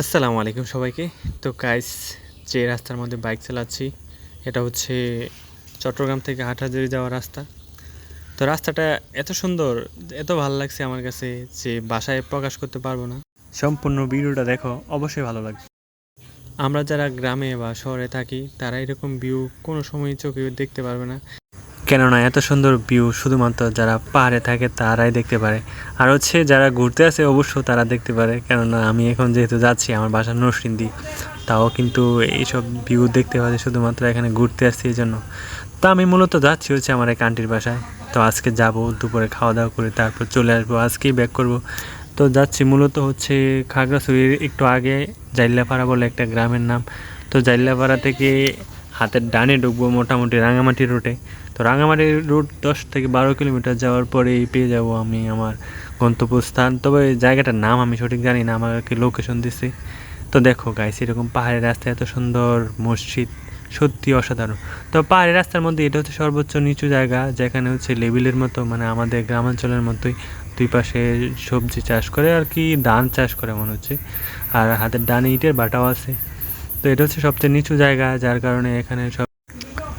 আসসালামু আলাইকুম সবাইকে। তো গাইস যে রাস্তার মধ্যে বাইক চালাচ্ছি এটা হচ্ছে চট্টগ্রাম থেকে হাটহাজারি যাওয়ার রাস্তা। তো রাস্তাটা এত সুন্দর এত ভালো লাগছে আমার কাছে যে বাসায় প্রকাশ করতে পারব না। সম্পূর্ণ ভিডিওটা দেখো অবশ্যই ভালো লাগবে। আমরা যারা গ্রামে বা শহরে থাকি তারা এরকম ভিউ কোনো সময় চোখে দেখতে পারবে না। কেননা এত সুন্দর ভিউ শুধুমাত্র যারা পাহাড়ে থাকে তারাই দেখতে পারে। আর হচ্ছে যারা ঘুরতে আসে অবশ্য তারা দেখতে পারে। কেননা আমি এখন যেহেতু যাচ্ছি, আমার বাসা নরসিংদী, তাও কিন্তু এইসব ভিউ দেখতে পাচ্ছি শুধুমাত্র এখানে ঘুরতে আসছি এই জন্য। তো আমি মূলত যাচ্ছি হচ্ছে আমার এক আন্টির বাসায়। তো আজকে যাব, দুপুরে খাওয়া দাওয়া করে তারপর চলে আসব, আজকেই ব্যাক করব। তো যাচ্ছি মূলত হচ্ছে খাগড়াছড়ির একটু আগে, জাইল্লাপাড়া বলে একটা গ্রামের নাম। তো জাইল্লাপাড়া থেকে হাতের ডানে ঢুকবো মোটামুটি রাঙামাটি রুটে। তো রাঙামাটি রুট দশ থেকে বারো কিলোমিটার যাওয়ার পরেই পেয়ে যাব আমি আমার গন্তব্যস্থান। তবে জায়গাটার নাম আমি সঠিক জানি না আমাকে লোকেশন দিছে। তো দেখো গাইস এরকম পাহাড়ের রাস্তায় এত সুন্দর মসজিদ সত্যি অসাধারণ। তো পাহাড়ের রাস্তার মধ্যে এটা হচ্ছে সর্বোচ্চ নিচু জায়গা, যেখানে হচ্ছে লেবিলের মতো মানে আমাদের গ্রামাঞ্চলের মতোই দুই পাশে সবজি চাষ করে আর কি, ধান চাষ করে মনে হচ্ছে। আর হাতের ডানে ইটের বাটাও আছে। তো এটা হচ্ছে সবচেয়ে নিচু জায়গা, যার কারণে এখানে সব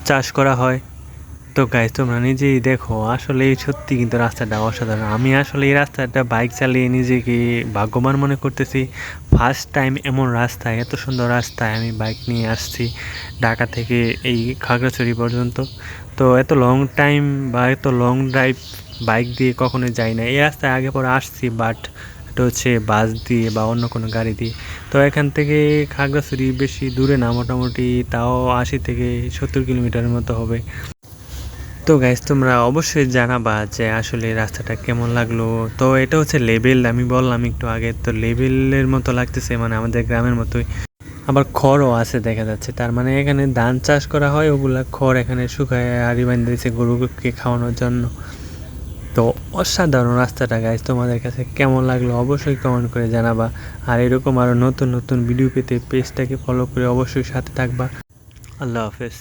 চাষ করা হয়। তো গাইজ তোমরা নিজেই দেখো, আসলে সত্যি কিন্তু রাস্তাটা অসাধারণ। আমি আসলে এই রাস্তাটা বাইক চালিয়ে নিজেকে ভাগ্যবান মনে করতেছি। ফার্স্ট টাইম এমন রাস্তা এত সুন্দর রাস্তায় আমি বাইক নিয়ে আসছি ঢাকা থেকে এই খাগড়াছড়ি পর্যন্ত। তো এত লং টাইম বা এত লং ড্রাইভ বাইক দিয়ে কখনো যাই না এই রাস্তায় আগে পরে আসছি বাট এটা হচ্ছে বাস দিয়ে বা অন্য কোনো গাড়ি দিয়ে। তো এখান থেকে খাগড়াছড়ি বেশি দূরে না, মোটামুটি তাও আশি থেকে সত্তর কিলোমিটারের মতো হবে। তো গাইজ তোমরা অবশ্যই জানাবা যে আসলে রাস্তাটা কেমন লাগল। তো এটা হচ্ছে লেবেল আমি বললাম একটু আগে, তো লেবেলের মতো লাগতেছে মানে আমাদের গ্রামের মতোই। আবার খড়ও আছে দেখা যাচ্ছে, তার মানে এখানে ধান চাষ করা হয়, ওগুলা খড় এখানে শুকায় আড়ি বান্ধে দিয়েছে গরুকে খাওয়ানোর জন্য। তো অসাধারণ রাস্তাটা গাইজ তোমাদের কাছে কেমন লাগল অবশ্যই কমেন্ট করে জানাবা। আর এরকম আরও নতুন নতুন ভিডিও পেতে পেজটাকে ফলো করে অবশ্যই সাথে থাকবা। আল্লাহ হাফেজ।